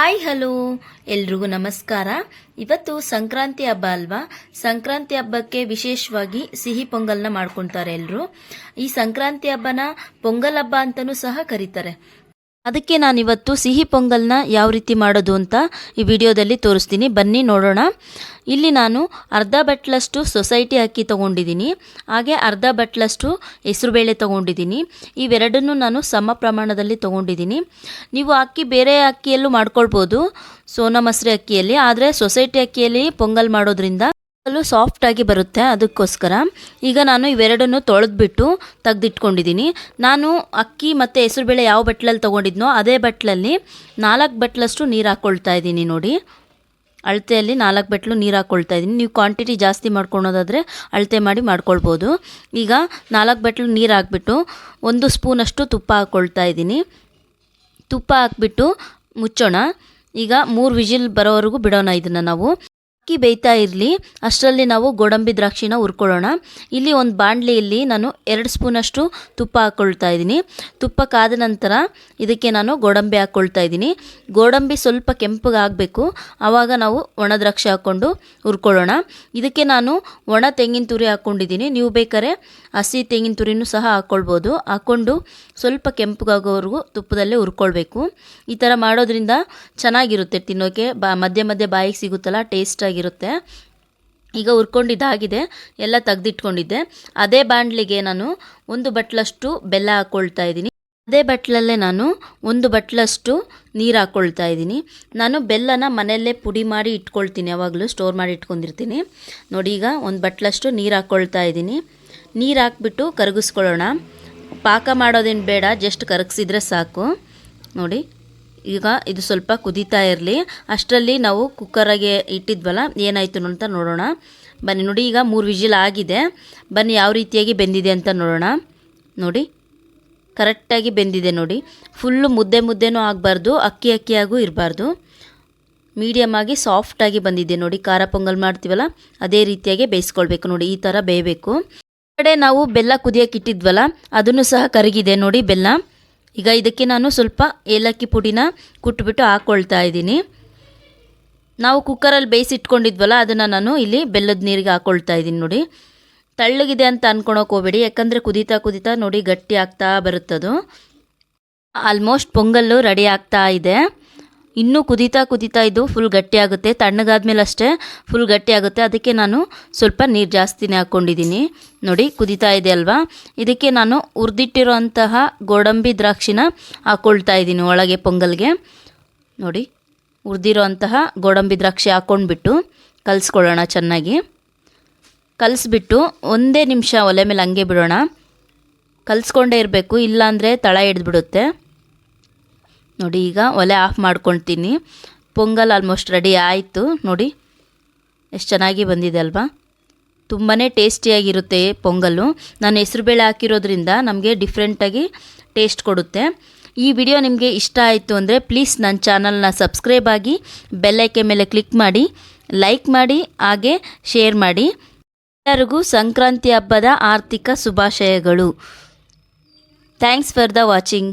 Hi, hello. ಎಲ್ರಿಗೂ ನಮಸ್ಕಾರ. ಇವತ್ತು ಸಂಕ್ರಾಂತಿ ಹಬ್ಬ ಅಲ್ವಾ? ಸಂಕ್ರಾಂತಿ ಹಬ್ಬಕ್ಕೆ ವಿಶೇಷವಾಗಿ ಸಿಹಿ ಪೊಂಗಲ್ನ ಮಾಡ್ಕೊಳ್ತಾರೆ ಎಲ್ಲರೂ ಈ ಸಂಕ್ರಾಂತಿ ಹಬ್ಬನ ಪೊಂಗಲ್ ಹಬ್ಬ ಅಂತಲೂ ಸಹ ಕರೀತಾರೆ. ಅದಕ್ಕೆ ನಾನಿವತ್ತು ಸಿಹಿ ಪೊಂಗಲ್ನ ಯಾವ ರೀತಿ ಮಾಡೋದು ಅಂತ ಈ ವಿಡಿಯೋದಲ್ಲಿ ತೋರಿಸ್ತೀನಿ. ಬನ್ನಿ ನೋಡೋಣ. ಇಲ್ಲಿ ನಾನು ಅರ್ಧ ಬಟ್ಲಷ್ಟು ಸೊಸೈಟಿ ಅಕ್ಕಿ ತೊಗೊಂಡಿದ್ದೀನಿ. ಹಾಗೆ ಅರ್ಧ ಬಟ್ಲಷ್ಟು ಹೆಸರುಬೇಳೆ ತೊಗೊಂಡಿದ್ದೀನಿ. ಇವೆರಡನ್ನೂ ನಾನು ಸಮ ಪ್ರಮಾಣದಲ್ಲಿ ತೊಗೊಂಡಿದ್ದೀನಿ. ನೀವು ಅಕ್ಕಿ ಬೇರೆ ಅಕ್ಕಿಯಲ್ಲೂ ಮಾಡ್ಕೊಳ್ಬೋದು. ಸೋನಾ ಮಸರಿ ಅಕ್ಕಿಯಲ್ಲಿ. ಆದರೆ ಸೊಸೈಟಿ ಅಕ್ಕಿಯಲ್ಲಿ ಪೊಂಗಲ್ ಮಾಡೋದ್ರಿಂದ ಅಲ್ಲೂ ಸಾಫ್ಟಾಗಿ ಬರುತ್ತೆ ಅದಕ್ಕೋಸ್ಕರ. ಈಗ ನಾನು ಇವೆರಡನ್ನು ತೊಳೆದ್ಬಿಟ್ಟು ತೆಗೆದಿಟ್ಕೊಂಡಿದ್ದೀನಿ ನಾನು ಅಕ್ಕಿ ಮತ್ತು ಹೆಸರುಬೇಳೆ ಯಾವ ಬಟ್ಲಲ್ಲಿ ತೊಗೊಂಡಿದ್ನೋ ಅದೇ ಬಟ್ಲಲ್ಲಿ ನಾಲ್ಕು ಬಟ್ಲಷ್ಟು ನೀರು ಹಾಕ್ಕೊಳ್ತಾ ಇದ್ದೀನಿ ನೋಡಿ. ಅಳತೆಯಲ್ಲಿ ನಾಲ್ಕು ಬಟ್ಲು ನೀರು ಹಾಕ್ಕೊಳ್ತಾ ಇದ್ದೀನಿ ನೀವು ಕ್ವಾಂಟಿಟಿ ಜಾಸ್ತಿ ಮಾಡ್ಕೊಳೋದಾದರೆ ಅಳತೆ ಮಾಡಿ ಮಾಡ್ಕೊಳ್ಬೋದು. ಈಗ ನಾಲ್ಕು ಬಟ್ಲು ನೀರು ಹಾಕ್ಬಿಟ್ಟು ಒಂದು ಸ್ಪೂನಷ್ಟು ತುಪ್ಪ ಹಾಕ್ಕೊಳ್ತಾ ಇದ್ದೀನಿ ತುಪ್ಪ ಹಾಕ್ಬಿಟ್ಟು ಮುಚ್ಚೋಣ. ಈಗ ಮೂರು ವಿಜಿಲ್ ಬರೋವರೆಗೂ ಬಿಡೋಣ ಇದನ್ನು ನಾವು. ಅಕ್ಕಿ ಬೇಯ್ತಾ ಇರಲಿ, ಅಷ್ಟರಲ್ಲಿ ನಾವು ಗೋಡಂಬಿ ದ್ರಾಕ್ಷಿನ ಹುರ್ಕೊಳ್ಳೋಣ. ಇಲ್ಲಿ ಒಂದು ಬಾಣಲಿಯಲ್ಲಿ ನಾನು ಎರಡು ಸ್ಪೂನಷ್ಟು ತುಪ್ಪ ಹಾಕ್ಕೊಳ್ತಾ ಇದ್ದೀನಿ. ತುಪ್ಪ ಕಾದ ನಂತರ ಇದಕ್ಕೆ ನಾನು ಗೋಡಂಬಿ ಹಾಕ್ಕೊಳ್ತಾ ಇದ್ದೀನಿ. ಗೋಡಂಬಿ ಸ್ವಲ್ಪ ಕೆಂಪಗೆ ಆವಾಗ ನಾವು ಒಣ ದ್ರಾಕ್ಷಿ ಹಾಕ್ಕೊಂಡು ಹುರ್ಕೊಳ್ಳೋಣ. ಇದಕ್ಕೆ ನಾನು ಒಣ ತೆಂಗಿನ ತುರಿ ಹಾಕ್ಕೊಂಡಿದ್ದೀನಿ ನೀವು ಬೇಕಾದ್ರೆ ಹಸಿ ತೆಂಗಿನ ತುರಿನೂ ಸಹ ಹಾಕ್ಕೊಳ್ಬೋದು ಹಾಕ್ಕೊಂಡು ಸ್ವಲ್ಪ ಕೆಂಪಗಾಗೋವರೆಗೂ ತುಪ್ಪದಲ್ಲೇ ಹುರ್ಕೊಳ್ಬೇಕು. ಈ ಥರ ಮಾಡೋದ್ರಿಂದ ಚೆನ್ನಾಗಿರುತ್ತೆ ತಿನ್ನೋಕ್ಕೆ ಬಾ ಮಧ್ಯೆ ಮಧ್ಯೆ ಬಾಯಿಗೆ ಸಿಗುತ್ತಲ್ಲ ಟೇಸ್ಟಾಗಿರುತ್ತೆ ಈಗ ಹುರ್ಕೊಂಡಿದ್ದಾಗಿದೆ. ಎಲ್ಲ ತೆಗೆದಿಟ್ಕೊಂಡಿದ್ದೆ. ಅದೇ ಬಾಂಡ್ಲಿಗೆ ನಾನು ಒಂದು ಬಟ್ಲಷ್ಟು ಬೆಲ್ಲ ಹಾಕ್ಕೊಳ್ತಾ ಇದ್ದೀನಿ. ಅದೇ ಬಟ್ಲಲ್ಲೇ ನಾನು ಒಂದು ಬಟ್ಲಷ್ಟು ನೀರು ಹಾಕ್ಕೊಳ್ತಾ ಇದ್ದೀನಿ. ನಾನು ಬೆಲ್ಲನ ಮನೆಯಲ್ಲೇ ಪುಡಿ ಮಾಡಿ ಇಟ್ಕೊಳ್ತೀನಿ. ಯಾವಾಗಲೂ ಸ್ಟೋರ್ ಮಾಡಿ ಇಟ್ಕೊಂಡಿರ್ತೀನಿ. ನೋಡಿ ಈಗ ಒಂದು ಬಟ್ಲಷ್ಟು ನೀರು ಹಾಕ್ಕೊಳ್ತಾ ಇದ್ದೀನಿ. ನೀರು ಹಾಕ್ಬಿಟ್ಟು ಕರಗಿಸ್ಕೊಳ್ಳೋಣ. ಪಾಕ ಮಾಡೋದೇನು ಬೇಡ. ಜಸ್ಟ್ ಕರಗಿಸಿದ್ರೆ ಸಾಕು. ನೋಡಿ. ಈಗ ಇದು ಸ್ವಲ್ಪ ಕುದೀತಾ ಇರಲಿ. ಅಷ್ಟರಲ್ಲಿ ನಾವು ಕುಕ್ಕರಾಗೆ ಇಟ್ಟಿದ್ವಲ್ಲ, ಏನಾಯಿತು ಅಂತ ನೋಡೋಣ. ಬನ್ನಿ, ನೋಡಿ, ಈಗ ಮೂರು ವಿಜಿಲ್ ಆಗಿದೆ. ಬನ್ನಿ, ಯಾವ ರೀತಿಯಾಗಿ ಬೆಂದಿದೆ ಅಂತ ನೋಡೋಣ. ನೋಡಿ ಕರೆಕ್ಟಾಗಿ ಬೆಂದಿದೆ ನೋಡಿ. ಫುಲ್ಲು ಮುದ್ದೆ ಮುದ್ದೆನೂ ಆಗಬಾರ್ದು, ಅಕ್ಕಿ ಅಕ್ಕಿಯಾಗೂ ಇರಬಾರ್ದು. ಮೀಡಿಯಮ್ ಆಗಿ ಸಾಫ್ಟಾಗಿ ಬಂದಿದೆ ನೋಡಿ. ಖಾರ ಪೊಂಗಲ್ ಮಾಡ್ತೀವಲ್ಲ, ಅದೇ ರೀತಿಯಾಗಿ ಬೇಯಿಸ್ಕೊಳ್ಬೇಕು ನೋಡಿ, ಈ ಥರ ಬೇಯಬೇಕು. ಕಡೆ ನಾವು ಬೆಲ್ಲ ಕುದಿಯೋಕೆ ಇಟ್ಟಿದ್ವಲ್ಲ, ಅದನ್ನು ಸಹ ಕರಗಿದೆ ನೋಡಿ ಬೆಲ್ಲ. ಈಗ ಇದಕ್ಕೆ ನಾನು ಸ್ವಲ್ಪ ಏಲಕ್ಕಿ ಪುಡಿನ ಕುಟ್ಬಿಟ್ಟು ಹಾಕ್ಕೊಳ್ತಾ ಇದ್ದೀನಿ. ನಾವು ಕುಕ್ಕರಲ್ಲಿ ಬೇಯಿಸಿಟ್ಕೊಂಡಿದ್ವಲ್ಲ, ಅದನ್ನು ನಾನು ಇಲ್ಲಿ ಬೆಲ್ಲದ ನೀರಿಗೆ ಹಾಕ್ಕೊಳ್ತಾ ಇದ್ದೀನಿ ನೋಡಿ. ತಳ್ಳಗಿದೆ ಅಂತ ಅನ್ಕೊಳಕ್ಕೆ ಹೋಗ್ಬೇಡಿ, ಯಾಕಂದರೆ ಕುದೀತಾ ಕುದೀತಾ ನೋಡಿ ಗಟ್ಟಿ ಆಗ್ತಾ ಬರುತ್ತದು. ಆಲ್ಮೋಸ್ಟ್ ಪೊಂಗಲ್ಲು ರೆಡಿ ಆಗ್ತಾ ಇದೆ. ಇನ್ನೂ ಕುದೀತಾ ಕುದೀತಾ ಇದು ಫುಲ್ ಗಟ್ಟಿ ಆಗುತ್ತೆ. ತಣ್ಣಗಾದ್ಮೇಲೆ ಅಷ್ಟೇ ಫುಲ್ ಗಟ್ಟಿ ಆಗುತ್ತೆ. ಅದಕ್ಕೆ ನಾನು ಸ್ವಲ್ಪ ನೀರು ಜಾಸ್ತಿನೇ ಹಾಕ್ಕೊಂಡಿದ್ದೀನಿ ನೋಡಿ, ಕುದೀತಾ ಇದೆ ಅಲ್ವಾ? ಇದಕ್ಕೆ ನಾನು ಹುರಿದಿಟ್ಟಿರೋಂತಹ ಗೋಡಂಬಿ ದ್ರಾಕ್ಷಿನ ಹಾಕ್ಕೊಳ್ತಾ ಇದ್ದೀನಿ ಒಳಗೆ ಪೊಂಗಲ್ಗೆ. ನೋಡಿ ಹುರಿದಿರೋ ಅಂತಹ ಗೋಡಂಬಿ ದ್ರಾಕ್ಷಿ ಹಾಕ್ಕೊಂಡ್ಬಿಟ್ಟು ಕಲಿಸ್ಕೊಳ್ಳೋಣ ಚೆನ್ನಾಗಿ. ಕಲಿಸ್ಬಿಟ್ಟು ಒಂದೇ ನಿಮಿಷ ಒಲೆ ಮೇಲೆ ಹಂಗೆ ಬಿಡೋಣ. ಕಲಿಸ್ಕೊಂಡೇ ಇರಬೇಕು, ಇಲ್ಲಾಂದರೆ ತಳ ಹಿಡಿದ್ಬಿಡುತ್ತೆ. ನೋಡಿ, ಈಗ ಒಲೆ ಆಫ್ ಮಾಡ್ಕೊಳ್ತೀನಿ. ಪೊಂಗಲ್ ಆಲ್ಮೋಸ್ಟ್ ರೆಡಿ ಆಯಿತು. ನೋಡಿ, ಎಷ್ಟು ಚೆನ್ನಾಗಿ ಬಂದಿದೆ ಅಲ್ವಾ? ತುಂಬಾ ಟೇಸ್ಟಿಯಾಗಿರುತ್ತೆ ಪೊಂಗಲ್ಲು. ನಾನು ಹೆಸರುಬೇಳೆ ಹಾಕಿರೋದ್ರಿಂದ ನಮಗೆ ಡಿಫ್ರೆಂಟಾಗಿ ಟೇಸ್ಟ್ ಕೊಡುತ್ತೆ. ಈ ವಿಡಿಯೋ ನಿಮಗೆ ಇಷ್ಟ ಆಯಿತು ಅಂದರೆ ಪ್ಲೀಸ್ ನನ್ನ ಚಾನಲ್ನ ಸಬ್ಸ್ಕ್ರೈಬ್ ಆಗಿ ಬೆಲ್ಲೈಕೆ ಮೇಲೆ ಕ್ಲಿಕ್ ಮಾಡಿ ಲೈಕ್ ಮಾಡಿ, ಹಾಗೆ ಶೇರ್ ಮಾಡಿ. ಎಲ್ಲರಿಗೂ ಸಂಕ್ರಾಂತಿ ಹಬ್ಬದ ಆರ್ಥಿಕ ಶುಭಾಶಯಗಳು. Thanks for the watching